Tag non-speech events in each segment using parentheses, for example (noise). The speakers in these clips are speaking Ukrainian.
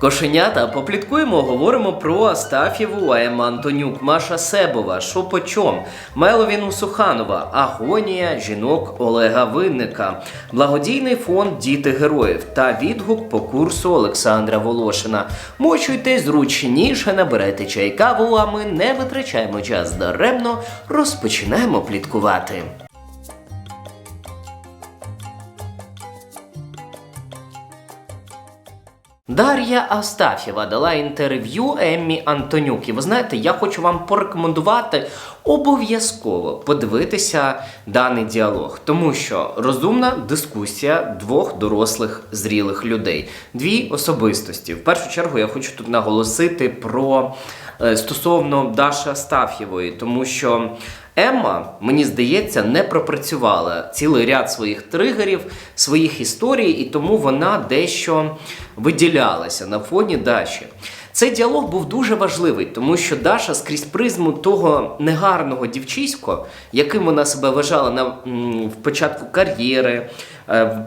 Кошенята, попліткуємо, говоримо про Астафєву, Ема Антонюк, Маша Себова, Шо по чом, Меловін Усуханова, Агонія жінок Олега Винника, благодійний фонд Діти героїв та відгук по курсу Олександра Волошина. Мочуйте зручніше, набирайте чай каву, а ми не витрачаємо час даремно, розпочинаємо пліткувати. Дар'я Астафєва дала інтерв'ю Еммі Антонюк. І ви знаєте, я хочу вам порекомендувати обов'язково подивитися даний діалог, тому що розумна дискусія двох дорослих зрілих людей, дві особистості. В першу чергу я хочу тут наголосити про е, стосовно Даші Астаф'євої, тому що. Емма, мені здається, не пропрацювала цілий ряд своїх тригерів, своїх історій, і тому вона дещо виділялася на фоні Даші. Цей діалог був дуже важливий, тому що Даша скрізь призму того негарного дівчиська, яким вона себе вважала на в початку кар'єри,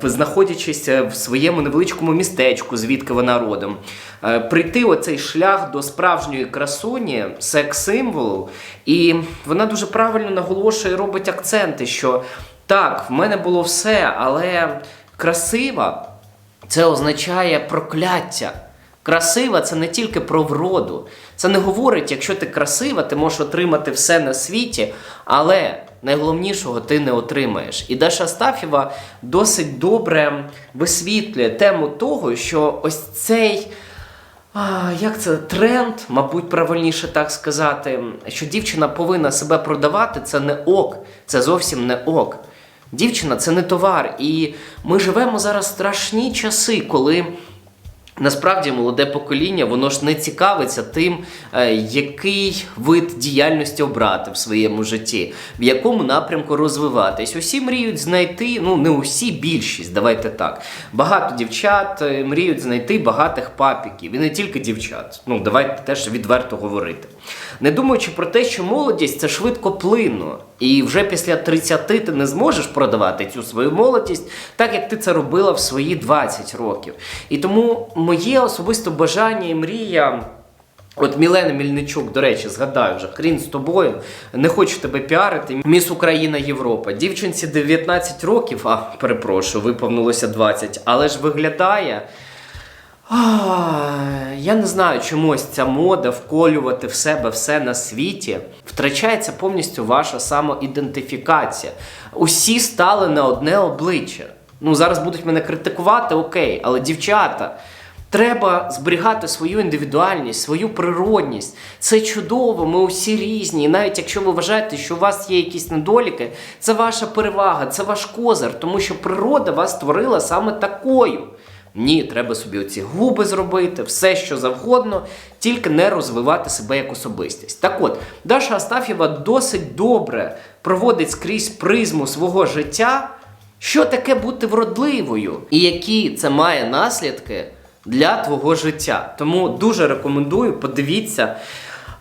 знаходячись е, в своєму невеличкому містечку, звідки вона родом, е, прийти оцей шлях до справжньої красуні, секс-символу, і вона дуже правильно наголошує, робить акценти, що так, в мене було все, але красива це означає прокляття. Красива це не тільки про вроду. Це не говорить, якщо ти красива, ти можеш отримати все на світі, але найголовнішого ти не отримаєш. І Даша Астафєва досить добре висвітлює тему того, що ось цей. А, як це тренд, мабуть, правильніше так сказати, що дівчина повинна себе продавати, це не ок, це зовсім не ок. Дівчина це не товар. І ми живемо зараз страшні часи, коли Насправді молоде покоління, воно ж не цікавиться тим, е, який вид діяльності обрати в своєму житті, в якому напрямку розвиватись. Усі мріють знайти, ну не усі, більшість, давайте так. Багато дівчат е, мріють знайти багатих папіків, і не тільки дівчат. Ну давайте теж відверто говорити. Не думаючи про те, що молодість це швидко плинно, і вже після 30 ти не зможеш продавати цю свою молодість, так як ти це робила в свої 20 років. І тому моє особисто бажання і мрія. От Мілена Мільничук, до речі, згадаю вже, хрін з тобою, не хочу тебе піарити. Міс Україна Європа. Дівчинці 19 років, а перепрошую, виповнилося 20, але ж виглядає. А, я не знаю, чомусь ця мода вколювати в себе все на світі. Втрачається повністю ваша самоідентифікація. Усі стали на одне обличчя. Ну, зараз будуть мене критикувати, окей, але дівчата. Треба зберігати свою індивідуальність, свою природність. Це чудово, ми усі різні. І навіть якщо ви вважаєте, що у вас є якісь недоліки, це ваша перевага, це ваш козир, тому що природа вас створила саме такою. Ні, треба собі оці губи зробити, все що завгодно, тільки не розвивати себе як особистість. Так от, Даша Астафєва досить добре проводить скрізь призму свого життя, що таке бути вродливою, і які це має наслідки для твого життя. Тому дуже рекомендую, подивіться.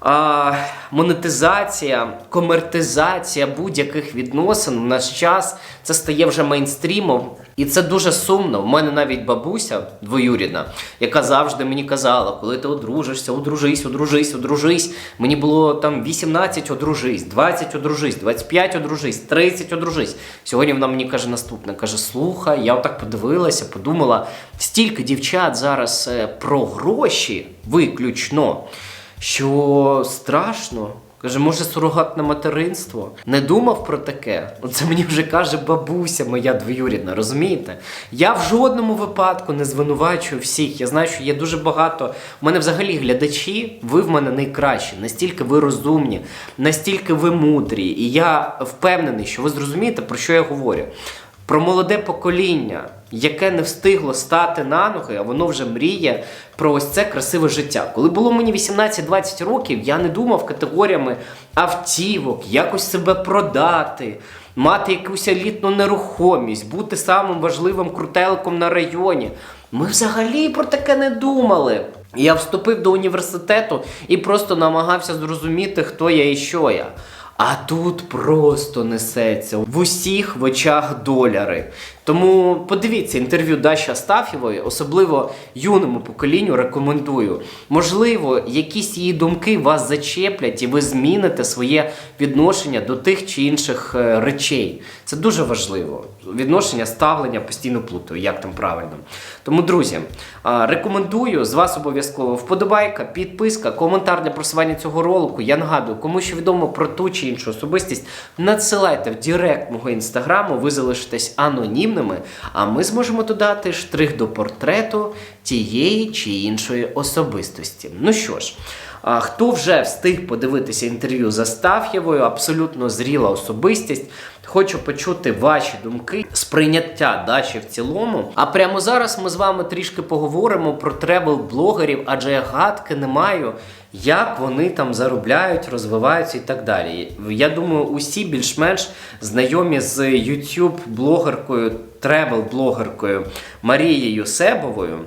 А, монетизація, комертизація будь-яких відносин в наш час це стає вже мейнстрімом, і це дуже сумно. У мене навіть бабуся двоюрідна, яка завжди мені казала, коли ти одружишся, одружись, одружись, одружись. Мені було там 18 одружись, 20 одружись, 25 одружись, 30 одружись. Сьогодні вона мені каже наступне: каже: слухай, я отак подивилася, подумала, стільки дівчат зараз е, про гроші виключно що страшно. Каже, може, сурогатне материнство? Не думав про таке. Оце мені вже каже бабуся моя двоюрідна, розумієте? Я в жодному випадку не звинувачую всіх. Я знаю, що є дуже багато. У мене взагалі глядачі, ви в мене найкращі, настільки ви розумні, настільки ви мудрі. І я впевнений, що ви зрозумієте, про що я говорю. Про молоде покоління, яке не встигло стати на ноги, а воно вже мріє про ось це красиве життя. Коли було мені 18-20 років, я не думав категоріями автівок, якось себе продати, мати якусь елітну нерухомість, бути самим важливим крутеликом на районі. Ми взагалі про таке не думали. Я вступив до університету і просто намагався зрозуміти, хто я і що я. А тут просто несеться в усіх в очах доляри. Тому подивіться інтерв'ю Даші Астафєвої, особливо юному поколінню рекомендую. Можливо, якісь її думки вас зачеплять, і ви зміните своє відношення до тих чи інших е, речей. Це дуже важливо. Відношення, ставлення постійно плутаю, як там правильно. Тому, друзі, рекомендую з вас обов'язково вподобайка, підписка, коментар для просування цього ролику. Я нагадую, кому що відомо про ту чи іншу особистість, надсилайте в директ мого інстаграму, ви залишитесь анонімними, а ми зможемо додати штрих до портрету тієї чи іншої особистості. Ну що ж. А хто вже встиг подивитися інтерв'ю з Астаф'євою, абсолютно зріла особистість. Хочу почути ваші думки, сприйняття Даші в цілому. А прямо зараз ми з вами трішки поговоримо про тревел-блогерів, адже я гадки не маю, як вони там заробляють, розвиваються і так далі. Я думаю, усі більш-менш знайомі з YouTube-блогеркою, тревел-блогеркою Марією Себовою.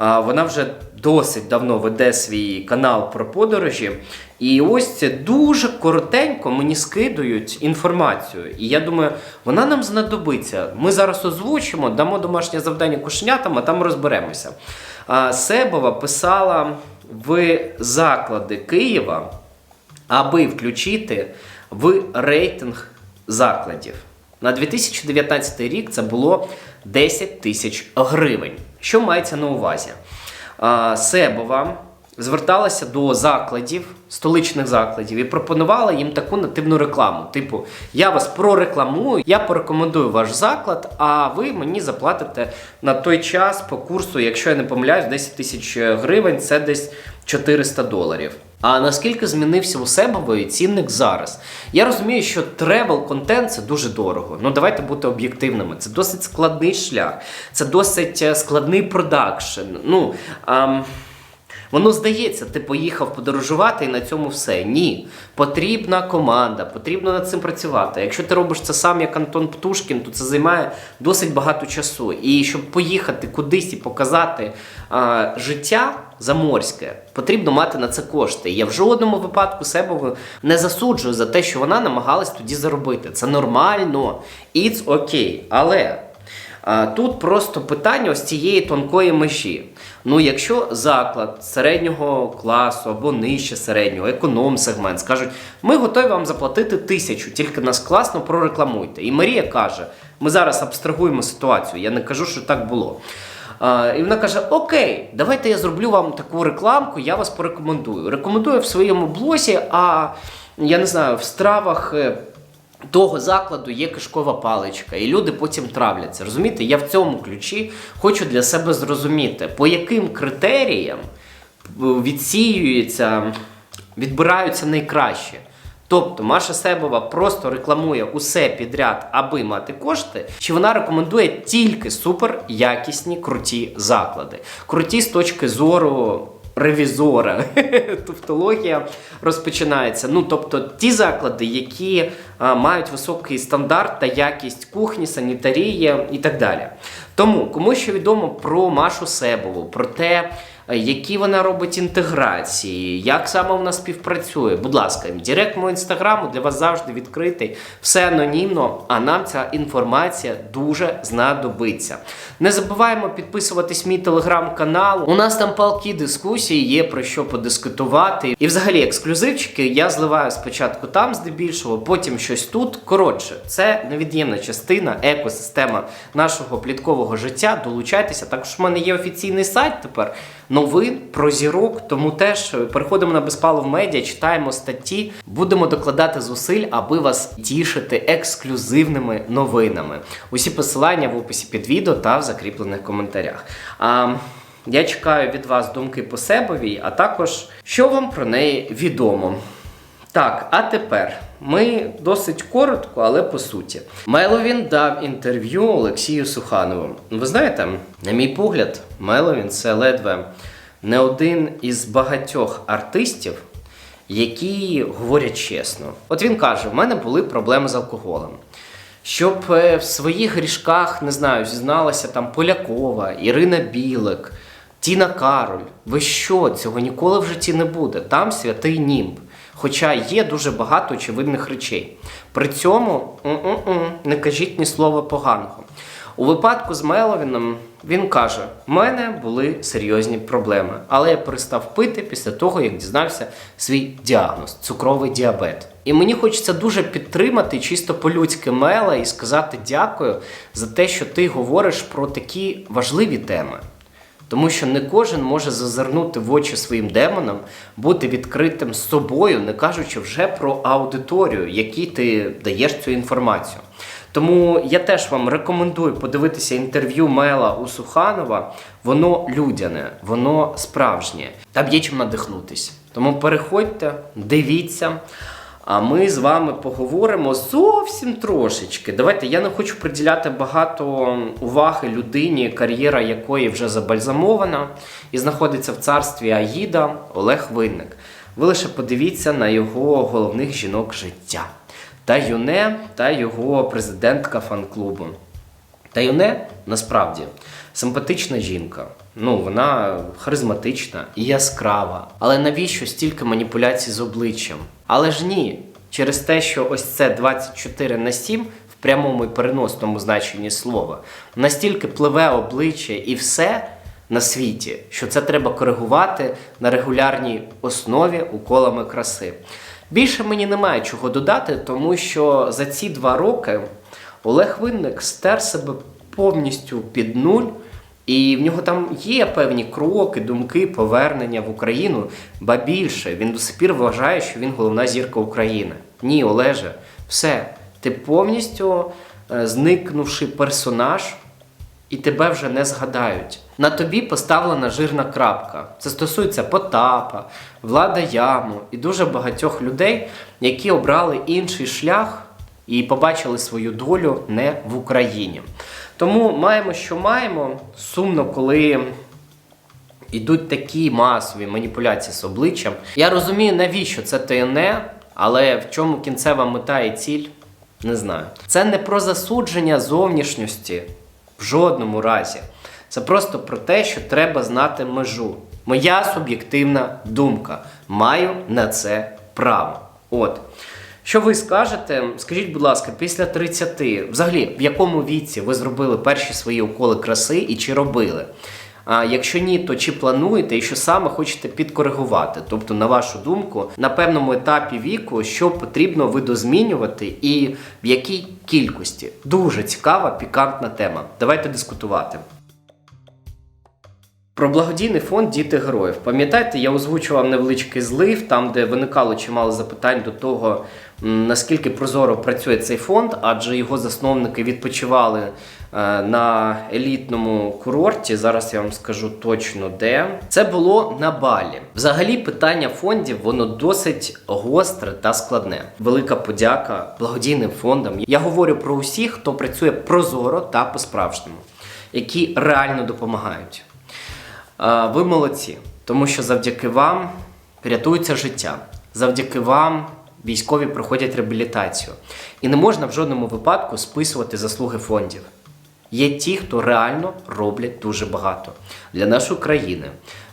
Вона вже досить давно веде свій канал про подорожі. І ось це дуже коротенько мені скидують інформацію. І я думаю, вона нам знадобиться. Ми зараз озвучимо, дамо домашнє завдання кошенятам, а там розберемося. Себова писала в заклади Києва, аби включити в рейтинг закладів. На 2019 рік це було 10 тисяч гривень. Що мається на увазі? Себова зверталася до закладів, столичних закладів, і пропонувала їм таку нативну рекламу. Типу, я вас прорекламую, я порекомендую ваш заклад, а ви мені заплатите на той час по курсу, якщо я не помиляюсь, 10 тисяч гривень це десь 400 доларів. А наскільки змінився у Себової цінник зараз? Я розумію, що тревел контент це дуже дорого. Ну давайте бути об'єктивними. Це досить складний шлях, це досить е, складний продакшн. Ну ам, Воно здається, ти поїхав подорожувати і на цьому все. Ні. Потрібна команда, потрібно над цим працювати. Якщо ти робиш це сам як Антон Птушкін, то це займає досить багато часу. І щоб поїхати кудись і показати а, життя заморське, потрібно мати на це кошти. Я в жодному випадку себе не засуджую за те, що вона намагалась тоді заробити. Це нормально, it's окей. Але. А, Тут просто питання ось цієї тонкої межі. Ну, якщо заклад середнього класу або нижче середнього, економ-сегмент, скажуть, ми готові вам заплатити тисячу, тільки нас класно прорекламуйте. І Марія каже: ми зараз абстрагуємо ситуацію, я не кажу, що так було. І вона каже: Окей, давайте я зроблю вам таку рекламку, я вас порекомендую. Рекомендую в своєму блозі, а я не знаю, в стравах. е, того закладу є кишкова паличка, і люди потім травляться. Розумієте, я в цьому ключі хочу для себе зрозуміти, по яким критеріям відсіюється, відбираються найкраще. Тобто Маша Себова просто рекламує усе підряд, аби мати кошти, чи вона рекомендує тільки супер якісні круті заклади, круті з точки зору ревізора. (laughs) Тавтологія розпочинається. Ну, тобто ті заклади, які а, мають високий стандарт та якість кухні, санітарії і так далі. Тому, кому що відомо про Машу Себову, про те, які вона робить інтеграції, як саме вона співпрацює. Будь ласка, директ мого інстаграму для вас завжди відкритий, все анонімно, а нам ця інформація дуже знадобиться. Не забуваємо підписуватись мій телеграм-канал. У нас там палкі дискусії, є про що подискутувати. І взагалі ексклюзивчики я зливаю спочатку там, здебільшого, потім щось тут. Коротше, це невід'ємна частина, екосистема нашого пліткового життя. Долучайтеся. Також в мене є офіційний сайт тепер новин про зірок. Тому теж переходимо на безпалов медіа, читаємо статті, будемо докладати зусиль, аби вас тішити ексклюзивними новинами. Усі посилання в описі під відео та в закріплених коментарях. А, я чекаю від вас думки по Себовій, а також що вам про неї відомо. Так, а тепер ми досить коротко, але по суті. Меловін дав інтерв'ю Олексію Суханову. Ви знаєте, на мій погляд, Меловін це ледве не один із багатьох артистів, які говорять чесно. От він каже: в мене були проблеми з алкоголем. Щоб е, в своїх грішках, не знаю, зізналася там Полякова, Ірина Білик, Тіна Кароль. Ви що, цього ніколи в житті не буде. Там святий німб. Хоча є дуже багато очевидних речей. При цьому не кажіть ні слова поганого. У випадку з Меловіном він каже: у мене були серйозні проблеми, але я перестав пити після того, як дізнався свій діагноз цукровий діабет. І мені хочеться дуже підтримати чисто по-людськи Мела і сказати дякую за те, що ти говориш про такі важливі теми. Тому що не кожен може зазирнути в очі своїм демонам, бути відкритим з собою, не кажучи вже про аудиторію, якій ти даєш цю інформацію. Тому я теж вам рекомендую подивитися інтерв'ю Мела Усуханова. Воно людяне, воно справжнє. Там є чим надихнутися. Тому переходьте, дивіться. А ми з вами поговоримо зовсім трошечки. Давайте я не хочу приділяти багато уваги людині, кар'єра якої вже забальзамована і знаходиться в царстві Аїда Олег Винник. Ви лише подивіться на його головних жінок життя. Та Юне, та його президентка фан-клубу. Та Юне насправді симпатична жінка. Ну, вона харизматична і яскрава. Але навіщо стільки маніпуляцій з обличчям? Але ж ні, через те, що ось це 24 на 7 в прямому і переносному значенні слова, настільки пливе обличчя і все на світі, що це треба коригувати на регулярній основі уколами краси. Більше мені немає чого додати, тому що за ці два роки Олег Винник стер себе повністю під нуль. І в нього там є певні кроки, думки, повернення в Україну, ба більше він до сих пір вважає, що він головна зірка України. Ні, Олеже, все, ти повністю е, зникнувши персонаж, і тебе вже не згадають. На тобі поставлена жирна крапка. Це стосується Потапа, Влада Яму і дуже багатьох людей, які обрали інший шлях і побачили свою долю не в Україні. Тому маємо, що маємо. Сумно, коли йдуть такі масові маніпуляції з обличчям. Я розумію, навіщо це ТНЕ, але в чому кінцева мета і ціль, не знаю. Це не про засудження зовнішньості в жодному разі. Це просто про те, що треба знати межу. Моя суб'єктивна думка. Маю на це право. От. Що ви скажете? Скажіть, будь ласка, після 30, взагалі, в якому віці ви зробили перші свої уколи краси і чи робили? А якщо ні, то чи плануєте і що саме хочете підкоригувати? Тобто, на вашу думку, на певному етапі віку, що потрібно видозмінювати і в якій кількості? Дуже цікава, пікантна тема. Давайте дискутувати. Про благодійний фонд Діти героїв. Пам'ятаєте, я озвучував невеличкий злив, там, де виникало чимало запитань до того, наскільки прозоро працює цей фонд, адже його засновники відпочивали е, на елітному курорті. Зараз я вам скажу точно де. Це було на Балі. Взагалі, питання фондів воно досить гостре та складне. Велика подяка благодійним фондам. Я говорю про усіх, хто працює прозоро та по-справжньому, які реально допомагають. А, Ви молодці, тому що завдяки вам рятується життя. Завдяки вам військові проходять реабілітацію. І не можна в жодному випадку списувати заслуги фондів. Є ті, хто реально роблять дуже багато для нашої країни,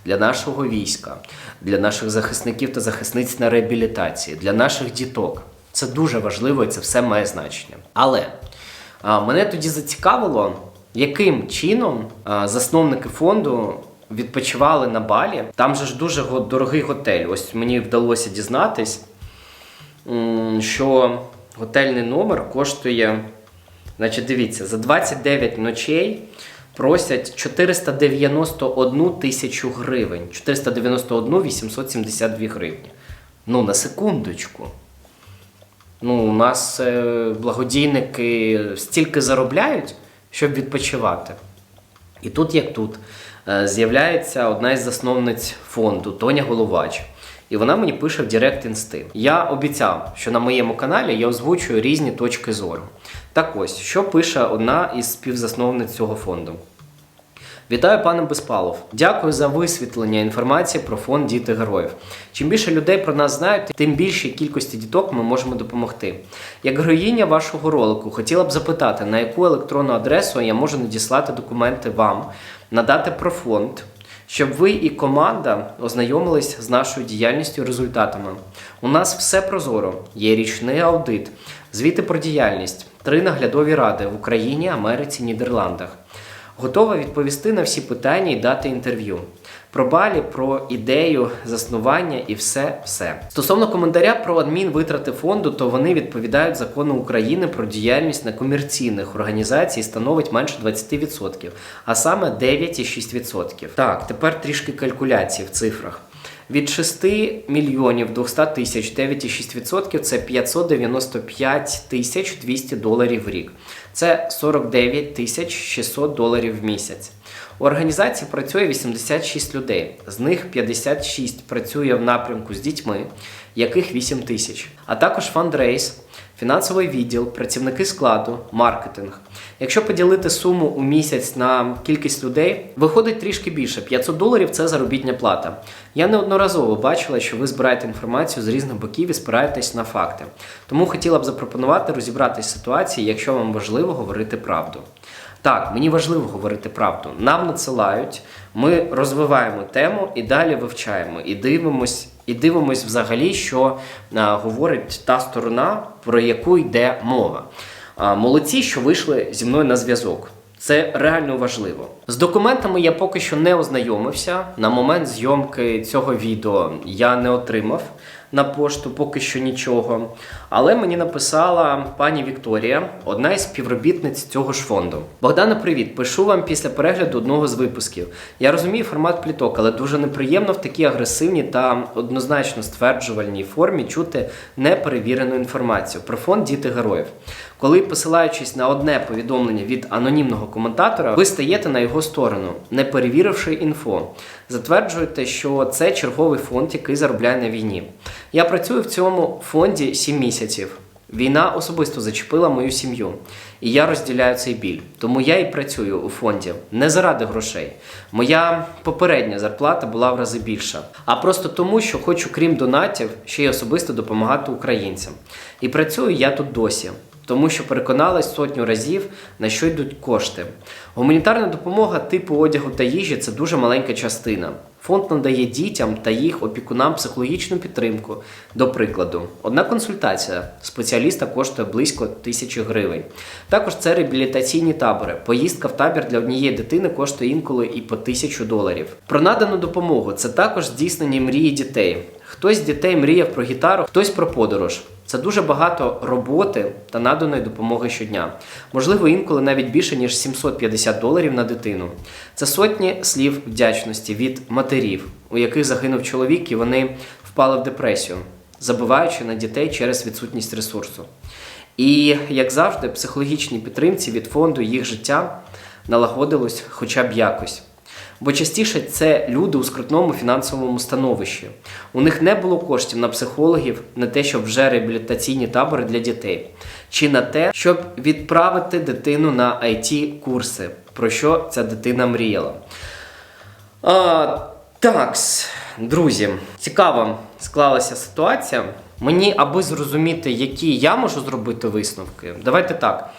для нашого війська, для наших захисників та захисниць на реабілітації, для наших діток. Це дуже важливо і це все має значення. Але мене тоді зацікавило, яким чином засновники фонду відпочивали на Балі. Там же ж дуже дорогий готель. Ось мені вдалося дізнатись, що готельний номер коштує, значить, дивіться, за 29 ночей просять 491 тисячу гривень. 491 872 гривні. Ну, на секундочку. Ну, у нас е, благодійники стільки заробляють, щоб відпочивати. І тут, як тут, з'являється одна із засновниць фонду Тоня Головач. І вона мені пише в Директ Інсти. Я обіцяв, що на моєму каналі я озвучую різні точки зору. Так ось, що пише одна із співзасновниць цього фонду. Вітаю, пане Безпалов. Дякую за висвітлення інформації про фонд Діти героїв. Чим більше людей про нас знають, тим більшій кількості діток ми можемо допомогти. Як героїня вашого ролику, хотіла б запитати, на яку електронну адресу я можу надіслати документи вам, надати про фонд, щоб ви і команда ознайомились з нашою діяльністю і результатами. У нас все прозоро, є річний аудит, звіти про діяльність, три наглядові ради в Україні, Америці, Нідерландах. Готова відповісти на всі питання і дати інтерв'ю. Про балі, про ідею заснування і все все. Стосовно коментаря про адмінвитрати фонду, то вони відповідають закону України про діяльність некомерційних організацій становить менше 20%, а саме 9,6%. Так, тепер трішки калькуляції в цифрах. Від 6 мільйонів 200 тисяч 9,6% це 595 тисяч 200 доларів в рік. Це 49 тисяч 600 доларів в місяць. У організації працює 86 людей, з них 56 працює в напрямку з дітьми, яких 8 тисяч, а також фандрейс, фінансовий відділ, працівники складу, маркетинг. Якщо поділити суму у місяць на кількість людей, виходить трішки більше. 500 доларів це заробітня плата. Я неодноразово бачила, що ви збираєте інформацію з різних боків і спираєтесь на факти. Тому хотіла б запропонувати розібратись ситуації, якщо вам важливо говорити правду. Так, мені важливо говорити правду. Нам надсилають, ми розвиваємо тему і далі вивчаємо і дивимось, і дивимось взагалі, що а, говорить та сторона, про яку йде мова. Молодці, що вийшли зі мною на зв'язок. Це реально важливо. З документами я поки що не ознайомився. На момент зйомки цього відео я не отримав на пошту поки що нічого. Але мені написала пані Вікторія, одна із співробітниць цього ж фонду. Богдана, привіт! Пишу вам після перегляду одного з випусків. Я розумію формат пліток, але дуже неприємно в такій агресивній та однозначно стверджувальній формі чути неперевірену інформацію про фонд Діти героїв. Коли посилаючись на одне повідомлення від анонімного коментатора, ви стаєте на його сторону, не перевіривши інфо. Затверджуєте, що це черговий фонд, який заробляє на війні. Я працюю в цьому фонді 7 місяців. Війна особисто зачепила мою сім'ю, і я розділяю цей біль. Тому я і працюю у фонді не заради грошей. Моя попередня зарплата була в рази більша, а просто тому, що хочу, крім донатів, ще й особисто допомагати українцям. І працюю я тут досі. Тому що переконалась сотню разів, на що йдуть кошти. Гуманітарна допомога типу одягу та їжі це дуже маленька частина. Фонд надає дітям та їх опікунам психологічну підтримку. До прикладу, одна консультація спеціаліста коштує близько тисячі гривень. Також це реабілітаційні табори. Поїздка в табір для однієї дитини коштує інколи і по тисячу доларів. Про надану допомогу це також здійснені мрії дітей. Хтось з дітей мріяв про гітару, хтось про подорож. Це дуже багато роботи та наданої допомоги щодня. Можливо, інколи навіть більше ніж 750 доларів на дитину. Це сотні слів вдячності від матерів, у яких загинув чоловік, і вони впали в депресію, забуваючи на дітей через відсутність ресурсу. І, як завжди, психологічній підтримці від фонду їх життя налагодилось хоча б якось. Бо частіше це люди у скрутному фінансовому становищі. У них не було коштів на психологів, на те, щоб вже реабілітаційні табори для дітей, чи на те, щоб відправити дитину на it курси про що ця дитина мріяла. А, такс, друзі, цікаво склалася ситуація. Мені, аби зрозуміти, які я можу зробити висновки, давайте так.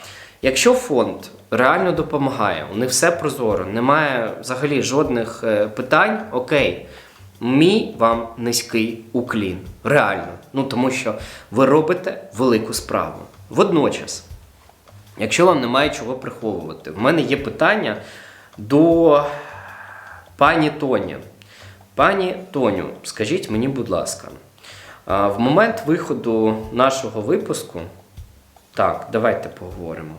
Якщо фонд реально допомагає, у них все прозоро, немає взагалі жодних е, питань, окей, мій вам низький уклін. Реально. Ну тому що ви робите велику справу. Водночас, якщо вам немає чого приховувати, в мене є питання до пані Тоні. Пані Тоню, скажіть мені, будь ласка, в момент виходу нашого випуску. Так, давайте поговоримо.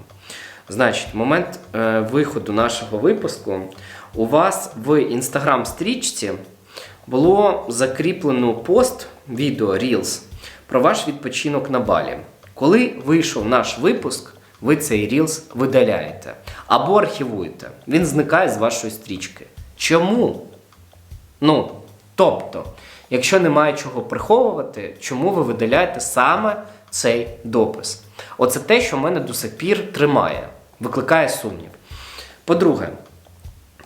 Значить, момент е, виходу нашого випуску у вас в інстаграм-стрічці було закріплено пост відео Reels про ваш відпочинок на балі. Коли вийшов наш випуск, ви цей Reels видаляєте або архівуєте. Він зникає з вашої стрічки. Чому? Ну, тобто, якщо немає чого приховувати, чому ви видаляєте саме цей допис? Оце те, що мене до сих пір тримає, викликає сумнів. По-друге,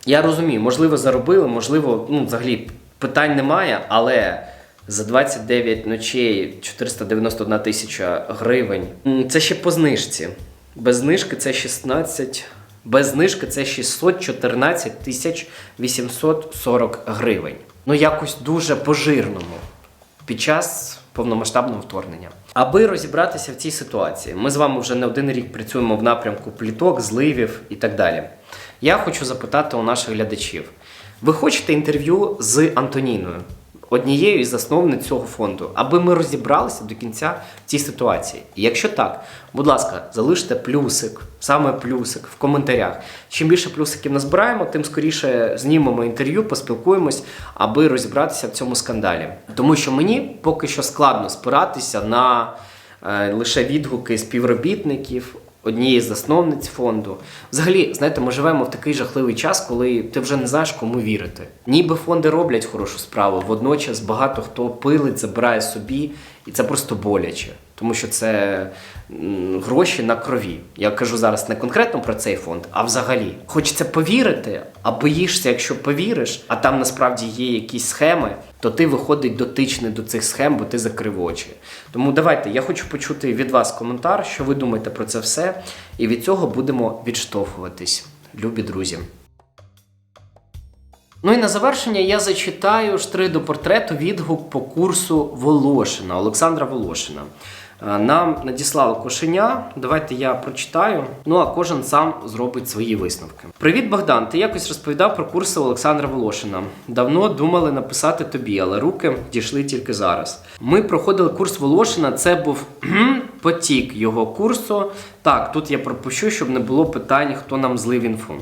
я розумію, можливо, заробили, можливо, ну, взагалі питань немає, але за 29 ночей 491 тисяча гривень. Це ще по знижці. Без знижки це 16 Без знижки це 614 тисяч 840 гривень. Ну якось дуже по-жирному під час повномасштабного вторгнення. Аби розібратися в цій ситуації, ми з вами вже не один рік працюємо в напрямку пліток, зливів і так далі. Я хочу запитати у наших глядачів: ви хочете інтерв'ю з Антоніною, однією із засновниць цього фонду, аби ми розібралися до кінця в цій ситуації? І якщо так, будь ласка, залиште плюсик, саме плюсик в коментарях. Чим більше плюсиків назбираємо, тим скоріше знімемо інтерв'ю, поспілкуємось, аби розібратися в цьому скандалі. Тому що мені поки що складно спиратися на е, лише відгуки співробітників. Однієї з засновниць фонду. Взагалі, знаєте, ми живемо в такий жахливий час, коли ти вже не знаєш, кому вірити. Ніби фонди роблять хорошу справу, водночас багато хто пилить, забирає собі, і це просто боляче, тому що це гроші на крові. Я кажу зараз не конкретно про цей фонд, а взагалі. Хочеться повірити, а боїшся, якщо повіриш, а там насправді є якісь схеми, то ти виходить дотичний до цих схем, бо ти закрив очі. Тому давайте, я хочу почути від вас коментар, що ви думаєте про це все, і від цього будемо відштовхуватись, любі друзі. Ну і на завершення я зачитаю штрих до портрету відгук по курсу Волошина, Олександра Волошина. Е, Нам надіслали кошеня. Давайте я прочитаю. Ну а кожен сам зробить свої висновки. Привіт, Богдан. Ти якось розповідав про курси Олександра Волошина. Давно думали написати тобі, але руки дійшли тільки зараз. Ми проходили курс Волошина. Це був потік його курсу. Так, тут я пропущу, щоб не було питань, хто нам злив інфу.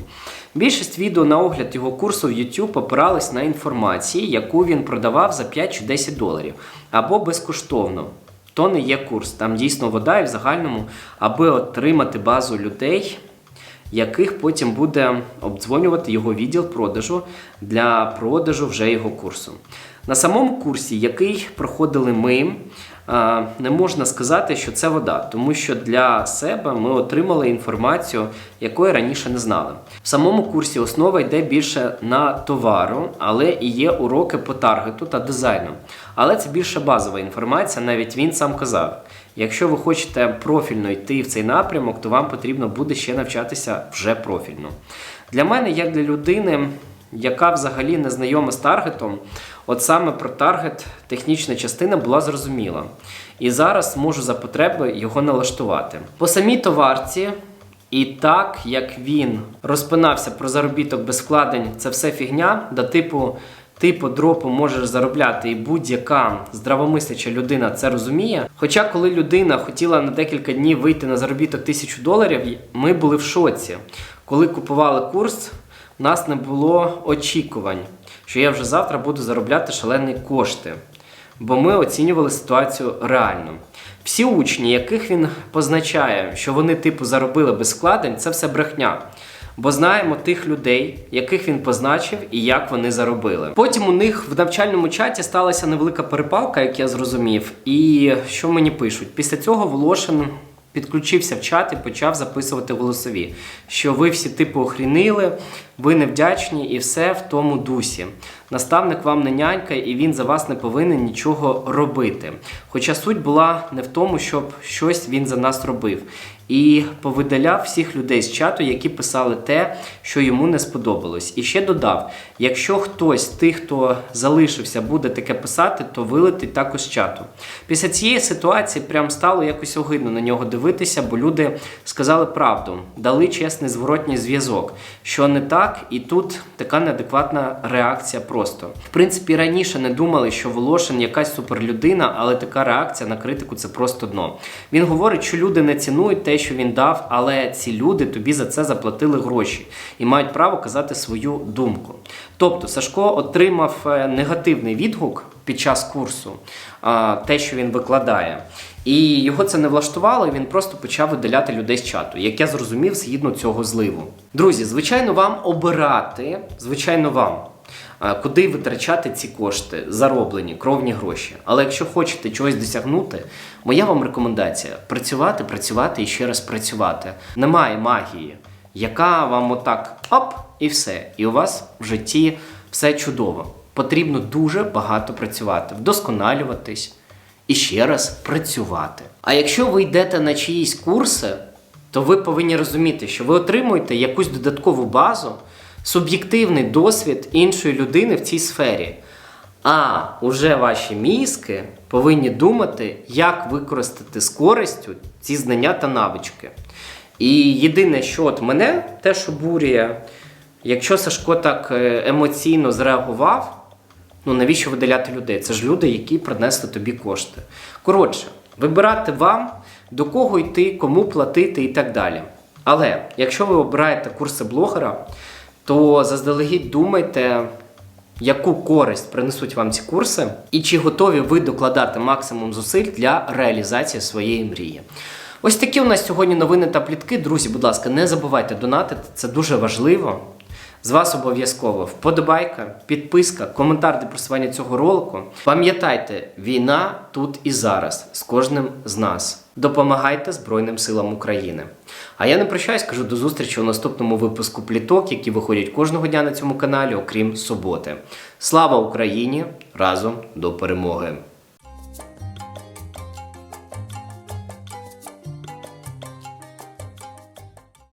Більшість відео на огляд його курсу в YouTube опирались на інформації, яку він продавав за 5 чи 10 доларів або безкоштовно. То не є курс. Там дійсно вода і в загальному, аби отримати базу людей, яких потім буде обдзвонювати його відділ продажу для продажу вже його курсу. На самому курсі, який проходили ми, не можна сказати, що це вода, тому що для себе ми отримали інформацію, якої раніше не знали. В самому курсі основа йде більше на товару, але і є уроки по таргету та дизайну. Але це більше базова інформація, навіть він сам казав. Якщо ви хочете профільно йти в цей напрямок, то вам потрібно буде ще навчатися вже профільно. Для мене, як для людини, яка взагалі не знайома з таргетом, от саме про таргет технічна частина була зрозуміла. І зараз можу за потреби його налаштувати. По самій товарці, і так як він розпинався про заробіток без вкладень, це все фігня, да типу. Ти по дропу можеш заробляти, і будь-яка здравомисляча людина це розуміє. Хоча, коли людина хотіла на декілька днів вийти на заробіток тисячу доларів, ми були в шоці. Коли купували курс, нас не було очікувань, що я вже завтра буду заробляти шалені кошти. Бо ми оцінювали ситуацію реально. Всі учні, яких він позначає, що вони типу заробили без вкладень, це все брехня. Бо знаємо тих людей, яких він позначив і як вони заробили. Потім у них в навчальному чаті сталася невелика перепалка, як я зрозумів. І що мені пишуть? Після цього Волошин підключився в чат і почав записувати голосові, що ви всі типу охрінили, ви невдячні і все в тому дусі. Наставник вам не нянька, і він за вас не повинен нічого робити. Хоча суть була не в тому, щоб щось він за нас робив. І повидаляв всіх людей з чату, які писали те, що йому не сподобалось. І ще додав: якщо хтось з тих, хто залишився, буде таке писати, то вилетить також з чату. Після цієї ситуації прям стало якось огидно на нього дивитися, бо люди сказали правду, дали чесний зворотній зв'язок, що не так, і тут така неадекватна реакція просто. В принципі, раніше не думали, що Волошин якась суперлюдина, але така реакція на критику це просто дно. Він говорить, що люди не цінують те, що він дав, але ці люди тобі за це заплатили гроші і мають право казати свою думку. Тобто Сашко отримав е, негативний відгук під час курсу, те, що він викладає. І його це не влаштувало, і він просто почав видаляти людей з чату, як я зрозумів згідно цього зливу. Друзі, звичайно, вам обирати, звичайно, вам. Куди витрачати ці кошти, зароблені, кровні гроші. Але якщо хочете чогось досягнути, моя вам рекомендація працювати, працювати і ще раз працювати. Немає магії, яка вам отак оп, і все. І у вас в житті все чудово. Потрібно дуже багато працювати, вдосконалюватись і ще раз працювати. А якщо ви йдете на чиїсь курси, то ви повинні розуміти, що ви отримуєте якусь додаткову базу, суб'єктивний досвід іншої людини в цій сфері. А уже ваші мізки повинні думати, як використати з користю ці знання та навички. І єдине, що от мене теж обурює, якщо Сашко так е, емоційно зреагував, ну навіщо видаляти людей? Це ж люди, які принесли тобі кошти. Коротше, вибирати вам, до кого йти, кому платити і так далі. Але якщо ви обираєте курси блогера, то заздалегідь думайте, яку користь принесуть вам ці курси, і чи готові ви докладати максимум зусиль для реалізації своєї мрії. Ось такі у нас сьогодні новини та плітки. Друзі, будь ласка, не забувайте донатити, це дуже важливо. З вас обов'язково вподобайка, підписка, коментар для просування цього ролику. Пам'ятайте, війна тут і зараз з кожним з нас. Допомагайте Збройним силам України. А я не прощаюсь, кажу до зустрічі у наступному випуску пліток, які виходять кожного дня на цьому каналі, окрім суботи. Слава Україні! Разом до перемоги!